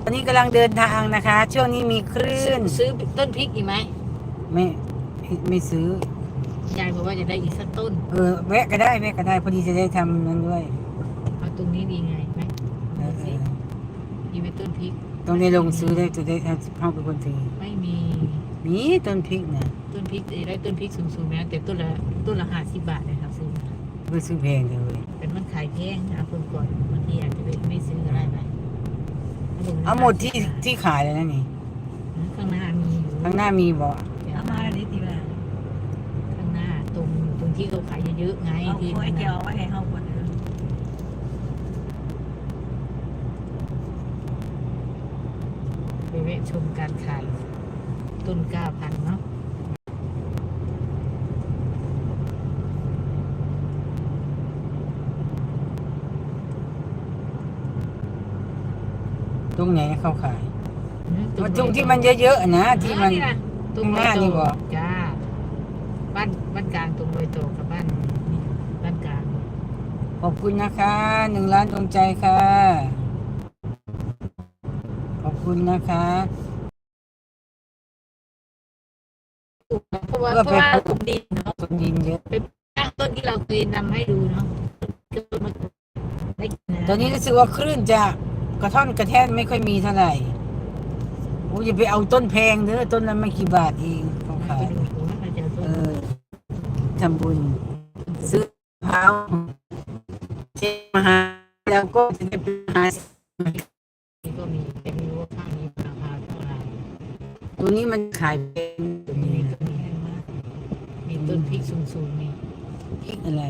ตอนนี้กำลังเดินทางนะคะ ช่วงนี้มีคลื่นซื้อต้นพริกอีกไหมไม่ไม่ซื้อยายบอกว่าจะได้อีกสักต้น เออแวะก็ได้แวะก็ได้พอดีจะได้ทำนั้นด้วยเอาตรงนี้ดีไงไหมเออเออมีไว้ต้นพริกตรงนี้ลงซื้อได้จะได้เอาพ่อเป็นคนถือไม่มีมีต้นพริกนะต้นพริกจะได้ต้นพริกสูงๆนะแต่ต้นละต้นละห้าสิบบาทนะครับซื้อมาไม่ซื้อแพงเลยเป็นมันขายแพงนะคนก่อนบางทีอาจจะไม่ซื้อก็ได้ไหม เอาหมดที่ที่ขายแล้วนะนี่ข้างหน้ามีอยู่ข้างหน้ามีบ่เอามาอันนี้ตีมาข้างหน้าตรงตรงที่เขาขายเยอะๆไงเอาที่ ไว้เกี่ยวไว้ให้เฮาก่อนนะไปแวะชมการขายต้นกล้าพันธุ์เนาะ งไหนเขาขายอืมันตรงที่มันเยอะๆนะที่มันอะตรงข้างหน้านี่รอยบ่ต่อจ้า บ้านบ้านกลางตรงรอยต่อกับบ้านนี่บ้านกลาง ขอบคุณนะคะหนึ่งล้านดวงใจค่ะ ขอบคุณนะคะเพราะว่าเพื่อเพไปราะว่าปลูกผมดินเนาะต้นดินเยอะตั้งต้นที่เราเคยนำให้ดูเนาะต้นมะกรูดได้กินะตอนนี้รู้สึกว่าคลื่นจะ กระท่อนกระแท่นไม่ค่อยมีเท่าไหร่โอ้ยอย่าไปเอาต้นแพงเด้อต้นนั้นไม่กี่บาทเองเขาไปขายดูโอ้น่าจะต้เอนอทำบุญ ซื้อมะพร้าวเช็มาหาแล้วก็จะได้เป็นมหาเศรษฐีนี่ก็มีแต่ไม่รู้ว่าข้างนี้ราคาเท่าไหร่ตัวนี้มันขายเป็นตัวนี้ก็มีให้มากมีต้นพริกสูงๆนี่พริกอะไร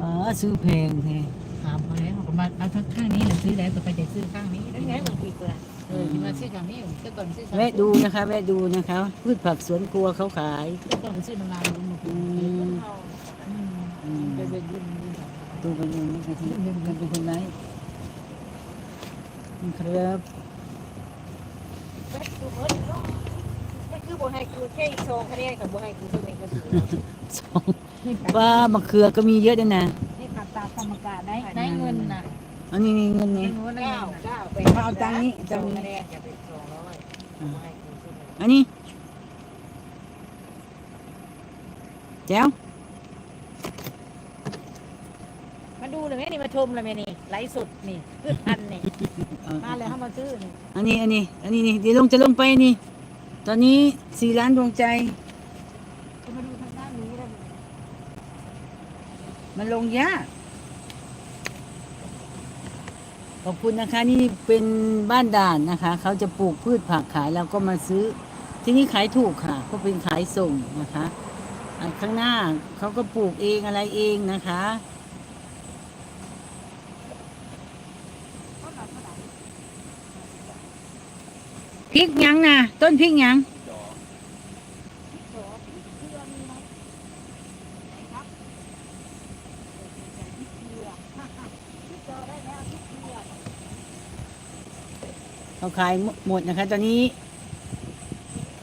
อ๋อซื้อแพงแท้ถามมาแล้วผมมาเอาทั้งข้างนี้เราซื้อแล้วต่อไปจะซื้อข้างนี้ได้ไงบางทีเปล่าเออที่มาซื้อข้างนี้ก็ก่อนซื้อข้างแวะดูนะคะแวะดูนะคะ พืชผักสวนครัวเขาขายก็ก่อนซื้อมานานแล้วอืมอืมไปเป็นรุ่นดูกันเองนะคะที่กันเป็นคนไหนครับคือโบให้กูแค่โชว์คะแนนกับโบให้กูตัวเองก็ถือสองว่ามะเขือก็มีเยอะด้วยนะ นี่ขาดตาธรรมกาได้ได้เงินน่ะอันนี้นี่เงินนี่เก้าเก้าไปมาเอาตังค์นี้ตังค์นี้คะแนนจะเป็นสองร้อยให้กูซื้ออันนี้แจ๋วมาดูเลยแม่นี่มาชมเลยแม่นี่ไลฟ์สดนี่ขึ้นพันนี่เอามาเลยเข้ามาซื้อนี่อันนี้อันนี้ อันนี้นี่เดี๋ยวลงจะลงไปนี่ ตอนนี้สี่ล้านดวงใจ จะมาดูทางด้านนี้เลยมันลงยากข อบคุณนะคะนี่เป็นบ้านด่านนะคะ เขาจะปลูกพืชผักขายเราก็มาซื้อ ที่นี่ขายถูกค่ะ ก็เป็นขายส่งนะคะข้างหน้าเขาก็ปลูกเองอะไรเองนะคะพริกยังนะต้นพริกยัง ขายหมดนะคะ ตอนนี้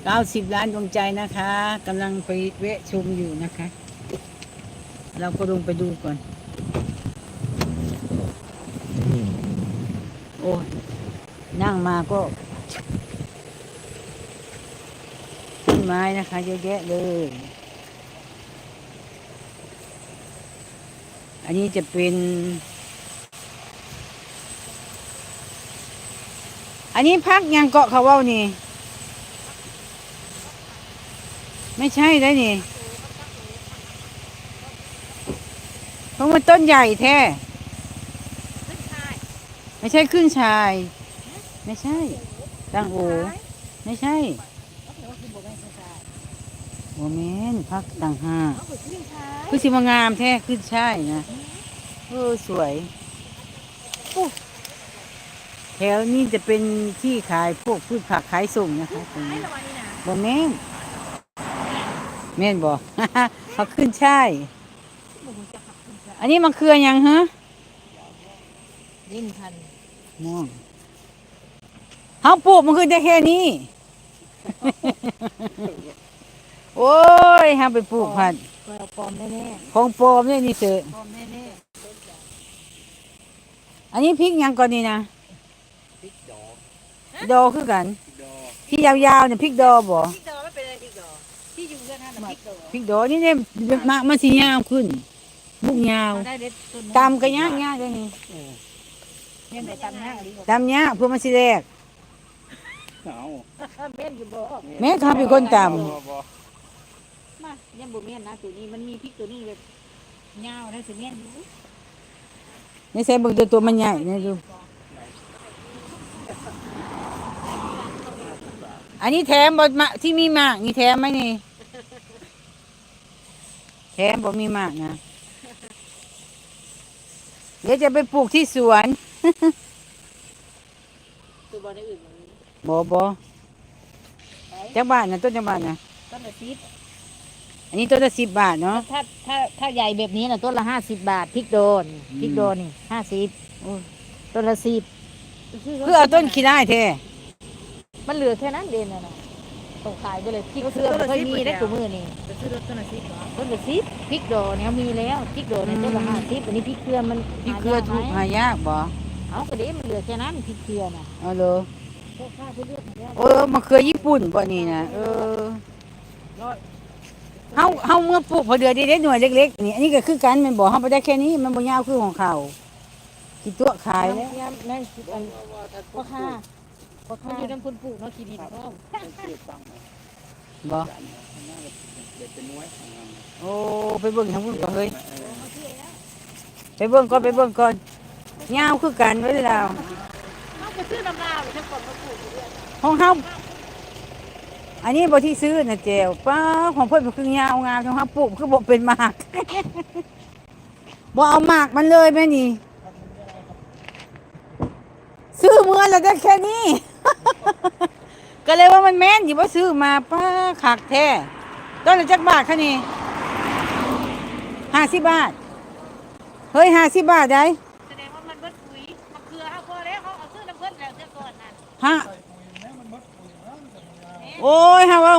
เก้าสิบล้านดวงใจนะคะกำลังไปแวะชมอยู่นะคะ เราก็ลงไปดูก่อน โอ้ยนั่งมาก็ต้นไม้นะคะเยอะแยะเลย อันนี้จะเป็น อันนี้พักยังเกาะเขาเว่านี่ ไม่ใช่ได้นี่เพราะมันต้นใหญ่แท้ ไม่ใช่ขึ้นชาย ไม่ใช่ตังโอไม่ใช่โอเมนพักต่างหากเขาคือขึ้นชายคือสิมางามแท้ขึ้นใช่นะเออสวย แถวนี้จะเป็นที่ขายพวกพืชผักขายส่งนะคะตรงนี้ระวังนี่นะบ่แม่นแม่นบ่ เขาขึ้นใช่ายอันนี้มันคือหยังฮะดิ้นพันม่วงเฮาปลูกมันคือได้แค่นี้ โอ้ยเฮาไปปลูกผัดเปลือกปลอมแน่ของปลอมเนี่ยนี่เถอะๆปลอมแน่อันนี้พริกหยังก่อนนี่นะๆ ดอคือกันดอที่ยาวๆเนี่ยพริกดอบ่พริกดอไม่เป็นอะไรพริกดอที่อยู่เรื่องนั้นน่ะพริกดอพริกดอนี่เนี่ยมากมันสิยาวขึ้น บุกยาวเอาได้เด็ดต้นตำก็ยากยากเลยนี่เนี่ยไหนตำหน้าดีกว่าตำยากเพื่อมันสิแรกเอาเม่นอยู่บ่แม่เขาเป็นคนตบ่บ่มายังบ่เม่นนะตัวนี้มันมีพริกตัวนี้แบบยาวนะสิเม่นอยู่ำนี่ใส่เบิ่งตัวตัวมันใหญ่นี่ดู อันนี้แถมบ่มาที่มีหมากนี่แถมไหมนี่ แถมบ่มีหมากนะ เดี๋ยวจะไปปลูกที่สวนตัวบ่ได้อื่นบ่มีบ่บ่จักบาทนะต้นจักบาทนะต้นละสิบอันนี้ต้นละสิบบาทเนาะถ้าถ้าถ้าใหญ่แบบนี้น่ะต้นละห้าสิบบาทพริกโดนพริกโดนนี่ห้าสิบต้นละสิบเพื่อเอาต้นขี้ได้แท้ มันเหลือแค่นั้นเด่นน่ะนะตกขายไปเลยพริกเครือมันเคยมีได้ตัวมือนี่จะซื้อรถต้นละสิบเหรอต้นละสิบพริกโดนเนี่ยมีแล้วพริกโดนเนี่ยต้นละห้าสิบอันนี้พริกเครือมันพี่เครือถูกหายากบ่เอากระเด็มันเหลือแค่นั้นพริกเครือน่ะเอาเลยพวกข้าเพื่อนมาแล้วเออมะเขือญี่ปุ่นบ่นี่นะเออเฮาเฮาเมื่อปลูกพอเดือนได้ได้หน่วยเล็กๆนี่อันนี้ก็คือกันแมันบ่เฮาบ่ได้แค่นี้มันบ่ยาวคือของเขากี่ตัวขายแล้วนั่นนั่นอันพ่อค้า พ่อค้าอยู่น้ำพุ่นปลูกเนาะขี้ดินพ่อบ่เด็ดเป็นน้อยโอ้ไปเบิ่งทางพุ่นก่อนเฮ้ยไปเบิ่งก่อนไปเบิ่งก่อนยาคือกันไว้แล้วเขาไปซื้อน้ำลาวทั้งคนมาปลูกอยู่อยของเฮาอันนี้บ่ที่ซื้อน่ะแจวป้าของเพิ่นมันคือยาวงามของเฮาปลูกคือบ่เป็นหมากบ่เอาหมากมันเลยแม่นี่ ซื้อเมื่อแล้วได้แค่นี้ ก็เลยว่ามันแม่นอยู่ว่าซื้อมาป้าขักแท้ต้นละจักบาทคะนี่ห้าสิบบาท เฮ้ยห้าสิบบาทได้แสดงว่ามันเบิดปุ๋ยมะเขือเอาพอแล้วเขาเอาซื้อน้ำเพิ่นแล้วเดี๋ยวก่อนนั่นฮะโอ้ยฮะว่า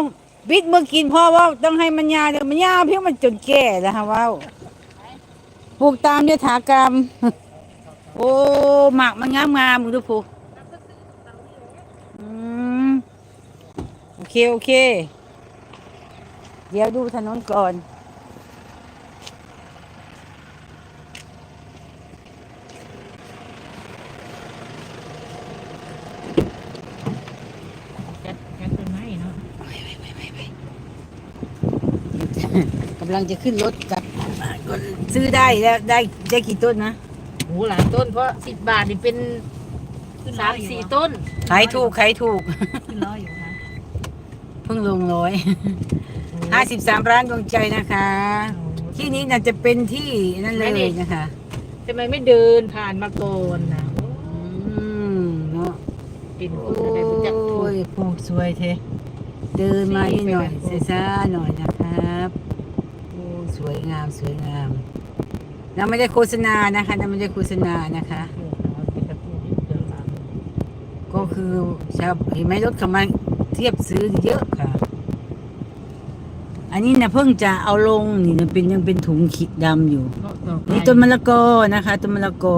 บิดมือกินพ่อว่าต้องให้มันยาวเดี๋ยวมันยาวเพียงมันจนแก่แล้วฮะว่าปลูกตามยถากรรม โอ้หมากมันงามงามๆมึงดูผูอืมโอ เคโอเค เดี๋ยวดูถนนก่อนแก๊สแก๊สต้นไม้เนาะกำลังจะขึ้นรถกลับซื้อได้แล้วได้ได้กี่ต้นนะโหหลายต้นเพราะสิบบาทนี่เป็นสามสี่ต้น ขายถูกขายถูก ขึ้นร้อยอยู่ค่ะ เพิ่งลงร้อยห้าสิบสามร้านดวงใจนะคะ ที่นี้น่าจะเป็นที่นั่นเลยนะคะทำไมไม่เดินผ่านมาก่อนนะอืมเนาะเป็นคโอ้นอะไรรู้จักถูกยผูกสวยเทเดินมานี่หน่อยซ่าๆหน่อยนะครับโอ้สวยงามสวยงามเราไม่ได้โฆษณานะคะเราไม่ได้โฆษณานะคะก็คือชาวเห็นไหมรถเขามา เทียบซื้อเยอะ ค่ะ อันนี้นะเพิ่งจะเอาลงนี่นะเป็นยังเป็นถุงขีดดำอยู่ นี่ต้นมะละกอนะคะต้นมะละกอ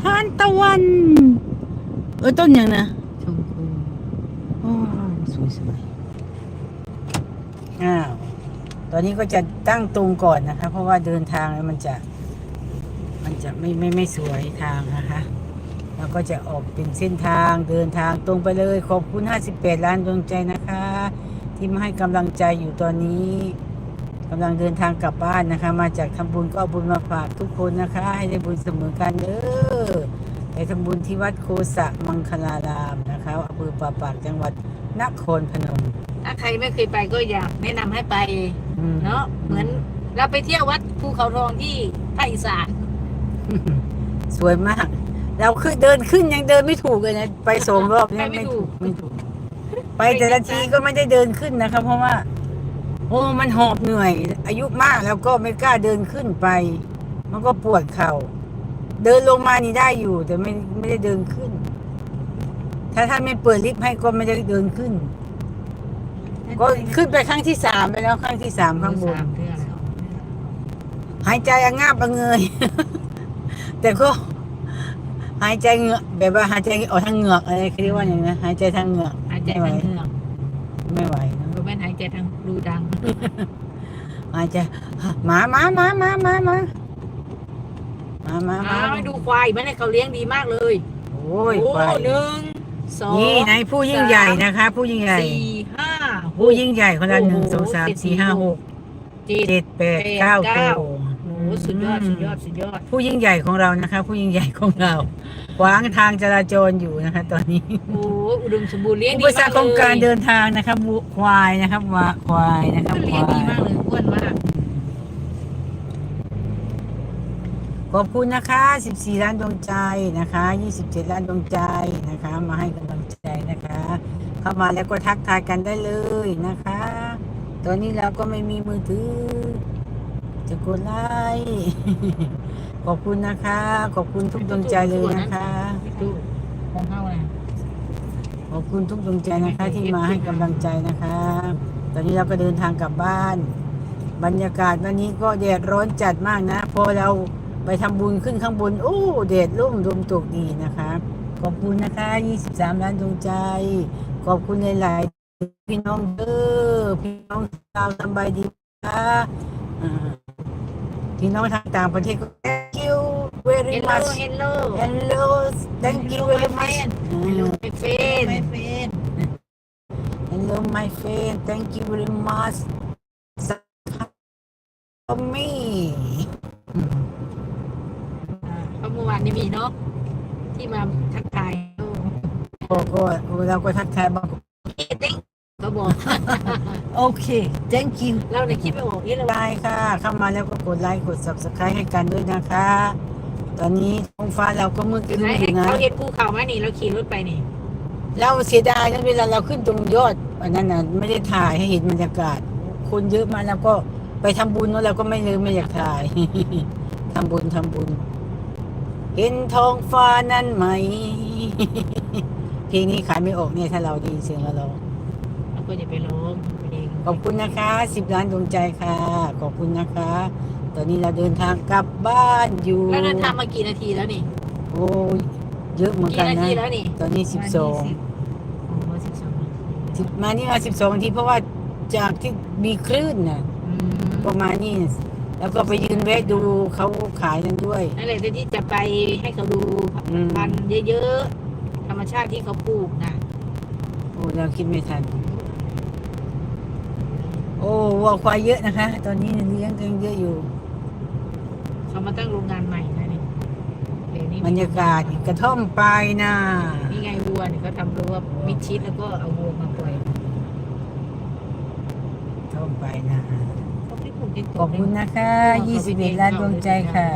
ทานตะวัน เออต้นอย่างนะชมพูโอ้สวยสวยอ้าวตอนนี้ก็จะตั้งตรงก่อนนะคะ เพราะว่าเดินทางแล้วมันจะ มันจะไม่ไม่ไม่สวยทางนะคะ แล้วก็จะออกเป็นเส้นทางเดินทางตรงไปเลย ขอบคุณ 58 ล้านดวงใจนะคะ ที่มาให้กำลังใจอยู่ตอนนี้กำลังเดินทางกลับบ้านนะคะ มาจากทำบุญก็เอาบุญมาฝากทุกคนนะคะ ให้ได้บุญเสมอกันเด้อไปทำบุญที่วัดโคสะมังคลารามนะคะอำเภอป่าปากจังหวัดนครพนม ถ้าใครไม่เคยไปก็อยากแนะนำให้ไปอืม เนาะเหมือนเราไปเที่ยววัดภูเขาทองที่ภาคอีสาน สวยมาก เราขึ้นเดินขึ้นยังเดินไม่ถูกเลยนะไปสองรอบเนี่ยไปไม่ไม่ถูถูกกไม่ถูก ไปแต่ละทีก็ไม่ได้เดินขึ้นนะคะ เพราะว่า โอ้มันหอบเหนื่อย อายุมากแล้วก็ไม่กล้าเดินขึ้นไป มันก็ปวดเข่า เดินลงมานี่ได้อยู่ แต่ไม่ไม่ได้เดินขึ้น ถ้าท่านไม่เปิดลิฟต์ให้ก็ไม่ได้เดินขึ้น ก็ขึ้นไปครั้งที่สามไปแล้วครั้งที่สามข้างบนสามเทื่อแล้วหหายใจอะงาบอะเงย แต่ก็ หายใจเหงือกแบบว่าหายใจออกทางเหงือกอะไรเขาเรียกว่าอย่างนี้นะหายใจทางเหงือกหายใจทางเหงือกไม่ไหวนะก็ไม่นหายใจทางรูดังหายใจหมาหมาหมาหมาหมาหมาหมาหมาหมาอ้าวดูควายมันเนี่ยเขาเลี้ยงดีมากเลยโอ้ยโอ้ไปหนึ่งสองนี่นายผู้ยิ่งใหญ่นะคะ ผู้ยิ่งใหญ่สี่ห้าหกผู้ยิ่งใหญ่คนละหนึ่งสองสามสี่ห้าหกเจ็ดเจ็ดแปดเก้าเก้าตัวโอ้โห สุดยอด สุดยอด สุดยอด ผู้ยิ่งใหญ่ของเรานะคะ ผู้ยิ่งใหญ่ของเราขวางทางจราจรอยู่นะคะ ตอนนี้โอ้โหอุดมสมบูรณ์เลี้ยงอุดีปมากสรรคของการเดินทางนะครับวัวควายนะครับวัวควายนะครับมันคเลี้ยงวาดียมากเลยอ้วนมาก ขอบคุณนะคะ 14 ล้านดวงใจนะคะ 27 ล้านดวงใจนะคะ มาให้กำลังใจนะคะ เข้ามาแล้วก็ทักทายกันได้เลยนะคะ ตอนนี้เราก็ไม่มีมือถือ จะกดไลค์ขอบคุณนะคะ ขอบคุณทุกดวงใจเลยนะคะดูของเขาน่ะขอบคุณทุกดวงใจนะคะ ที่มาให้กำลังใจนะคะ ตอนนี้เราก็เดินทางกลับบ้าน บรรยากาศวันนี้ก็แดดร้อนจัดมากนะ พอเราไปทำบุญขึ้นข้างบน โอ้แดดร่มลมตกดีนะคะ ขอบคุณนะคะ 23 ล้านดวงใจ ขอบคุณหลาย ๆ พี่น้องเด้อพี่น้องชาวสบายดีคะอ่า พี่น้องทางต่างประเทศก็ thank you เฮ very ลโล much เฮลโล hello thank you very much เฮลโลไมเฟนไม่เป็น Hello, my friend. Thank you very much for me. เพราะเมื่อวานนี้มีเนาะที่มาทักทายโอ้ ก็เราก็ทักทายบาง ก็บอก โอเค thank you เราในยคิดไม่ออกนี่เราไลค์ค่ะ เข้ามาแล้วก็กดไลค์ กด subscribe ให้กันด้วยนะคะ ตอนนี้ท้องฟ้าเราก็มืดครึ้มอยู่นะ เขาเห็นภูเขาไหมนี่เราขี่รถไปนี่ เราเสียดายนะเวลาเราขึ้นตรงยอดอันนั้นน่ะไม่ได้ถ่ายให้เห็นบรรยากาศ คนเยอะมากแล้วก็ไปทำบุญเนอะเราก็ไม่ลืมไม่อยากถ่าย ทำบุญทำบุญ เห็นท้องฟ้านั้นไหม เพลงนี้ขายไม่ออกเนี่ยถ้าเราไดีเสียงเราร้องเรา ก็จะไปร้องเองขอบคุณนะคะสิบล้านดวงใจค่ะ ขอบคุณนะคะ ตอนนี้เราเดินทางกลับบ้านอยู่แล้วเดินทางมากี่นาทีแล้วนี่โอ้ยเยอะเหมือนกี่กันนานะ ทีแล้วนี่ตอนนี้สิบสองโอ้สิบสองนาทีสิบมานี่มาสิบสองนาทีเพราะว่าจากที่มีคลื่นน่ะอืมประมาณนี้แล้วก็ไปยืนแวะดูเขาขายกันด้วย นั่นแหละที่จะไปให้เขาดูอืมพันธุ์เยอะๆธรรมชาติที่เขาปลูกนะโอ้เราคิดไม่ทัน โอ้วัวควายเยอะนะคะ ตอนนี้เลี้ยงกันเยอะอยู่ เขามาตั้งโรงงานใหม่นะนี่เดี๋ยวนี้บรรยากาศกระท่อมปลายนานี่ไงวัวเนี่ยเขาทำรั้วมิดชิดแล้วก็เอาวัวมาปล่อยกระท่อมปลายนาเขาไม่ปลูกที่ขอบคุณนะคะ21ล้านดวงใจค่ะ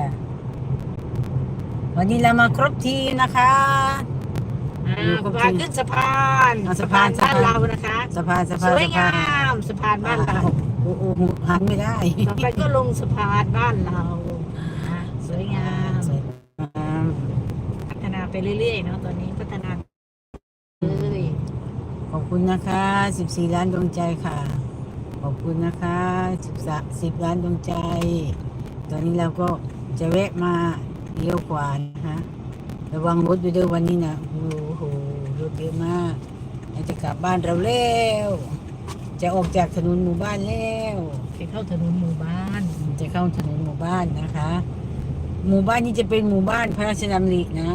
วันนี้เรามาครบทีมนะคะ อ่าพาขึ้นสะพานอ่าสะพานบ้านสะพาน เรานะคะสะพานสะสพานวยสะงาพานมสะพานบ้านเราโอ้โหหันไม่ได้ต่อไปก็ลงสะพานบ้านเราอ่าสวยงามสวยงามพัฒนาไปเรื่อยๆเนาะตอนนี้พัฒนาเลยขอบคุณนะคะ 14 ล้านดวงใจค่ะ ขอบคุณนะคะ13 10ล้านดวงใจ ตอนนี้เราก็จะแวะมาเลี้ยวขวานะคะระวังรถด้วยเด้อวันนี้นะโอ้โหรถเยอะมากเราจะกลับบ้านเราแล้ว จะออกจากถนนหมู่บ้านแล้วไปเข้าถนนหมู่บ้าน จะเข้าถนนหมู่บ้านนะคะ หมู่บ้านนี้จะเป็นหมู่บ้านพระราชดำรินะ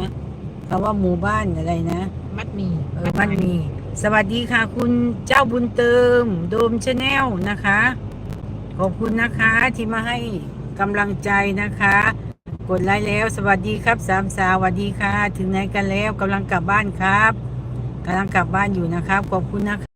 คำว่าหมู่บ้านอะไรนะ มัดหมีเออมันมี สวัสดีค่ะ คุณเจ้าบุญเติม โดมชาแนลนะคะ ขอบคุณนะคะที่มาให้กำลังใจนะคะ กดไลค์แล้ว สวัสดีครับสามสาวสวัสดีค่ะ ถึงไหนกันแล้วกำลังกลับบ้านครับ กำลังกลับบ้านอยู่นะครับ ขอบคุณนะคะ